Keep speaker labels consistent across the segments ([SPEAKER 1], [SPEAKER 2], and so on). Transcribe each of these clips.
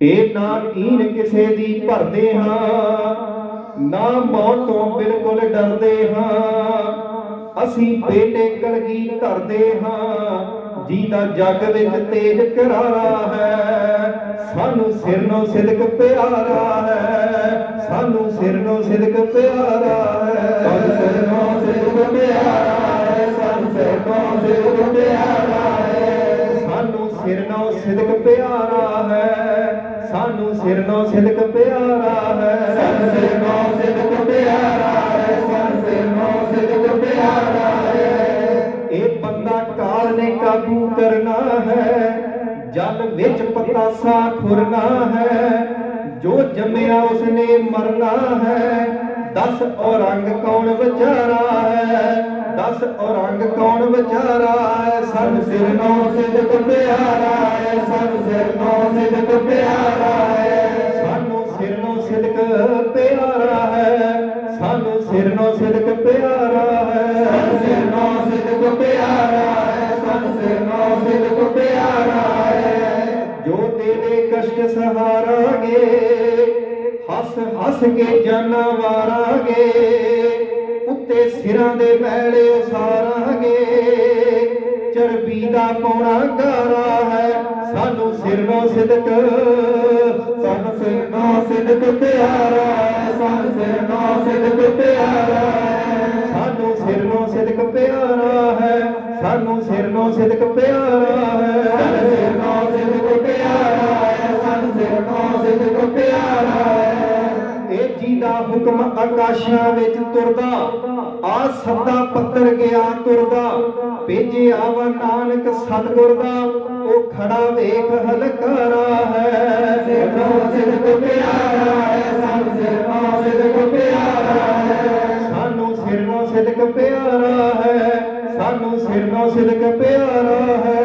[SPEAKER 1] ਇਹ ਨਾ ਈਨ ਕਿਸੇ ਦੀ ਭਰਦੇ ਹਾਂ, ਨਾ ਮੌਤ ਤੋਂ ਬਿਲਕੁਲ ਡਰਦੇ ਹਾਂ। ਅਸੀਂ ਬੇਟੇ ਕਲਗੀ ਧਰਦੇ ਹਾਂ ਜਿਹਦਾ ਜੱਗ ਵਿੱਚ ਤੇਜ ਕਰਾਰਾ ਹੈ। ਸਾਨੂੰ ਸਿਰ ਨੂੰ ਸਿਦਕ ਪਿਆਰਾ ਹੈ, ਸਾਨੂੰ ਸਿਰਨੋਂ ਸਿਦਕ ਪਿਆਰਾ ਹੈ। ਸਾਨੂੰ ਸਿਰਨੋਂ ਸਿਦਕ ਪਿਆਰਾ ਹੈ, ਸਾਨੂੰ ਸਿਰਨੋਂ ਸਿਦਕ ਪਿਆਰਾ ਹੈ। ਸਾਨੂੰ ਸਿਰਨੋਂ ਸਿਦਕ ਪਿਆਰਾ ਹੈ। ਸਾਨੂੰ ਸਿਰਨੋਂ ਸਿਦਕ ਪਿਆਰਾ ਹੈ। ਸਾਨੂੰ ਸਿਰਨੋਂ ਸਿਦਕ ਪਿਆਰਾ ਹੈ। ਸਾਨੂੰ ਸਿਰਨੋਂ ਸਿਦਕ ਪਿਆਰਾ ਹੈ। ਇਹ ਬੰਦਾ ਕਾਲ ਨੇ ਕਾਬੂ ਕਰਨਾ ਹੈ। ਜਲ ਵਿੱਚ ਪਤਾਸਾ ਖੁਰਨਾ ਹੈ। ਜੋ ਜੰਮਿਆ ਉਸਨੇ ਮਰਨਾ ਹੈ। ਦਸ ਔਰੰਗ ਕੌਣ ਵਿਚਾਰਾ ਹੈ? ਦਸ ਔਰੰਗ ਕੌਣ ਵਿਚਾਰਾ ਹੈ? ਸਾਨੂੰ ਸਿਰ ਨੋ ਸਿਦਕ ਪਿਆਰਾ ਹੈ ਸਿਰ ਨੋ ਸਿਦਕ ਪਿਆਰਾ ਹੈ। ਸਾਨੂੰ ਸਿਰਨੋਂ ਸਿਦਕ ਪਿਆਰਾ ਹੈ, ਸਾਨੂੰ ਸਿਰ ਨੋ ਸਿਦਕ ਪਿਆਰਾ ਹੈ। ਸਾਨੂੰ ਸਿਰਨੋਂ ਸਿਦਕ ਪਿਆਰਾ ਹੈ, ਸਾਨੂੰ ਸਿਰਨੋਂ ਸਿਦਕ ਪਿਆਰਾ ਹੈ। ਜੋ ਤੇਰੇ ਕਸ਼ਟ ਸਹਾਰਾਂਗੇ ਹੱਸ ਹੱਸ ਕੇ ਜਾਨਾਂ ਉੱਤੇ ਸਿਰਾਂ ਦੇ ਮੈਲੇ ਉਸਾਰਾਂਗੇ। ਚਰਬੀ ਦਾ ਪੌਣਾ ਗਾਰਾ ਹੈ, ਸਾਨੂੰ ਸਿਰਨੋਂ ਸਿਦਕ, ਸਾਨੂੰ ਸਿਰਨੋਂ ਸਿਦਕ ਪਿਆਰਾ ਹੈ, ਸਾਨੂੰ ਸਿਰਨੋਂ ਸਿਦਕ ਪਿਆਰਾ ਹੈ। ਸਾਨੂੰ ਸਿਰਨੋਂ ਸਿਦਕ ਪਿਆਰਾ ਹੈ, ਸਾਨੂੰ ਸਿਰਨੋਂ ਸਿਦਕ ਪਿਆਰਾ ਹੈ। ਸਾਨੂੰ ਸਿਰਨੋਂ ਸਿਦਕ ਪਿਆਰਾ ਹੈ, ਸਾਨੂੰ ਸਿਰਨੋਂ ਸਿਦਕ ਪਿਆਰਾ ਆਕਾਸ਼ਾਂ ਵਿੱਚ ਤੁਰਦਾ ਆ ਸੱਦਾ ਪੱਤਰ ਗਿਆ ਤੁਰਦਾ ਭੇਜਿਆ ਵਾ ਨਾਨਕ ਸਤਿਗੁਰ ਦਾ ਉਹ ਖੜਾ ਵੇਖ ਹਲਕਾਰਾ ਹੈ। ਸਿਰੋਂ ਸਿਦਕ ਪਿਆਰਾ ਹੈ ਸਾਨੂੰ ਸਿਰੋਂ ਪਿਆਰਾ ਹੈ। ਸਾਨੂੰ ਸਿਰੋਂ ਸਿਦਕ ਪਿਆਰਾ ਹੈ ਸਾਨੂੰ ਸਿਰੋਂ ਸਿਦਕ ਪਿਆਰਾ ਹੈ।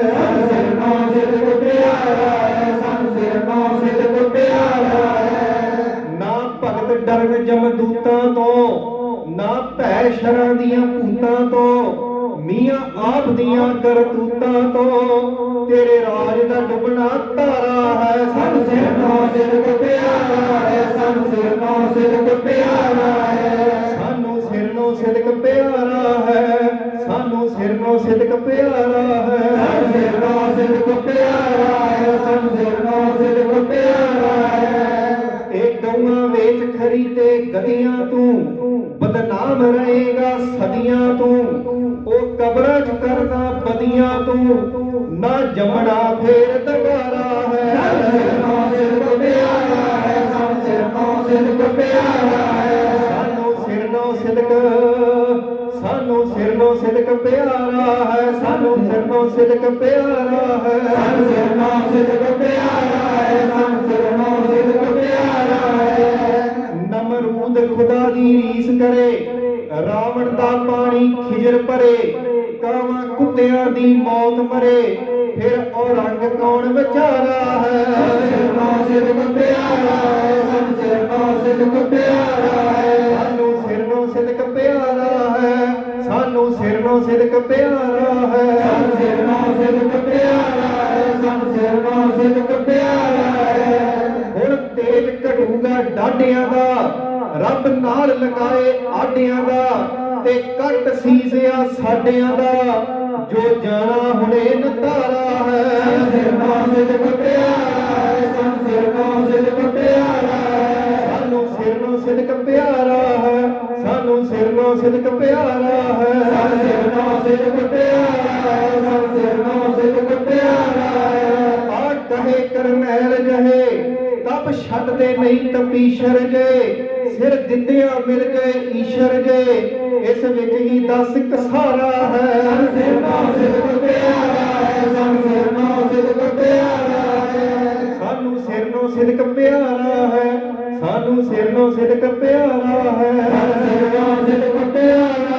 [SPEAKER 1] ਭੂਤਾਂ ਤੋਂ, ਮੀਆਂ ਆਪ ਦੀਆਂ ਕਰਤੂਤਾਂ ਤੋਂ। ਤੇਰੇ ਰਾਜ ਦਾ ਡੁੱਬਣਾ ਧਾਰਾ ਹੈ ਸਨ ਸਿਰਨੋਂ ਸਿਰਕ ਪਿਆਰਾ ਹੈ ਸਨ ਸਿਰਨੋਂ ਸਿਰਕ ਪਿਆਰਾ ਹੈ। ਸਾਨੂੰ ਸਿਰਨੋਂ ਸਿਦਕ ਪਿਆਰਾ ਹੈ, ਸਾਨੂੰ ਸਿਰਨੋਂ ਸਿਦਕ ਪਿਆਰਾ ਹੈ। ਸਾਨੂੰ ਸਿਰਨੋਂ ਸਿਦਕ ਪਿਆਰਾ ਹੈ ਸਾਨੂੰ ਸਿਰਨੋਂ ਸਿਦਕ ਪਿਆਰਾ ਹੈ। ਇਹ ਗਊਆਂ ਵੇਚ ਖਰੀਦੇ ਗਦੀਆਂ ਤੂੰ ਬਦਨਾਮ ਰਹੇਗਾ ਸਦੀਆਂ ਤੂੰ। ਉਹ ਕਬਰਾਂ ਚ ਕਰਦਾ ਬਦੀਆਂ ਤੂੰ। ਨਾ ਜੰਮਣਾ ਫੇਰ ਦੁਬਾਰਾ ਹੈ। ਸਾਨੂੰ ਸਾਨੂੰ ਸਿਰਨੋਂ ਸਿਦਕ ਪਿਆਰਾ ਹੈ। ਸਾਨੂੰ ਸਾਨੂੰ ਸਿਰਨੋਂ ਸਿਦਕ ਪਿਆਰਾ ਹੈ। ਸਾਨੂੰ ਸਿਰਨੋਂ ਸਿਦਕ ਪਿਆਰਾ ਹੈ। ਸਾਨੂੰ ਸਿਰਨੋਂ ਸਿਦਕ ਪਿਆਰਾ ਹੈ। ਸਾਨੂੰ ਸਿਰਨੋਂ ਸਿਦਕ ਖਿਜਰ ਭਰੇ ਕਾਵਾਂ ਕੁੱਤਿਆਂ ਦੀ ਮੌਤ ਮਰੇ ਫਿਰ ਉਹ ਰੰਗ ਕੌਣ ਵਿਚਾਰਾ ਹੈ? ਸਿਦਕ ਪਿਆਰਾ ਹੈ ਸਿਦਕ ਪਿਆਰਾ ਹੈ। ਸਾਨੂੰ ਸਿਰਨੋਂ ਸਿਦਕ ਪਿਆਰਾ ਹੈ ਸਾਨੂੰ ਸਿਰਨੋਂ ਸਿਦਕ ਪਿਆਰਾ ਹੈ। ਸਾਨੂੰ ਸਿਰਨੋਂ ਸਿਦਕ ਪਿਆਰਾ ਹੈ ਸਾਨੂੰ ਸਿਰਨੋਂ ਸਿਦਕ ਪਿਆਰਾ ਹੈ। ਹੁਣ ਤੇਜ ਘਟੂਗਾ ਡਾਢਿਆਂ ਦਾ ਰੱਬ ਨਾਲ ਲਗਾਏ ਆਡਿਆਂ ਦਾ। ਤੇ ਕੱਟ ਸੀਸਿਆ ਸਾਡਿਆਂ ਦਾ ਜੋ ਜਾਣਾ ਹੁਣੇ ਨਤਾਰਾ ਹੈ। ਸਿਰਨੋਂ ਸਿਦਕ ਪਿਆਰਾ ਹੈ ਸਾਨੂੰ ਸਿਰਨੋਂ ਸਿਦਕ ਪਿਆਰਾ ਹੈ ਸਾਨੂੰ ਸਿਰਨੋਂ ਸਿਦਕ ਪਿਆਰਾ ਹੈ ਸਾਨੂੰ ਸਿਰਨੋਂ ਸਿਦਕ ਪਿਆਰਾ ਹੈ। ਸਾਨੂੰ ਸਿਰਨੋਂ ਸਿਦਕ ਪਿਆਰਾ ਹੈ ਸਾਨੂੰ ਸਿਰਨੋਂ ਸਿਦਕ ਪਿਆਰਾ ਹੈ ਆ ਕਹੇ ਕਰਨੈਲ ਜਹੇ ਤਪ ਛੱਡਦੇ ਨਹੀਂ ਤਪੀਸ਼ਰ ਜੇ। ਸਿਰ ਦਿੱਦਿਆਂ ਮਿਲ ਗਏ ਈਸ਼ਰ ਜੇ ਇਸ ਵਿੱਚ ਹੀ ਦਸ ਕਸਾਰਾ ਹੈ। ਸਿਰਨੋਂ ਸਿਦਕ ਪਿਆਰਾ ਹੈ ਸਾਨੂੰ ਸਿਰਨੋਂ ਸਿਦਕ ਪਿਆਰਾ ਹੈ ਸਾਨੂੰ ਸਿਰਨੋਂ ਸਿਦਕ ਪਿਆਰਾ ਹੈ ਸਾਨੂੰ ਸਿਰਨੋਂ ਸਿਦਕ ਪਿਆਰਾ ਹੈ। ਸਾਨੂੰ ਸਿਰਨੋਂ ਸਿਦਕ ਪਿਆਰਾ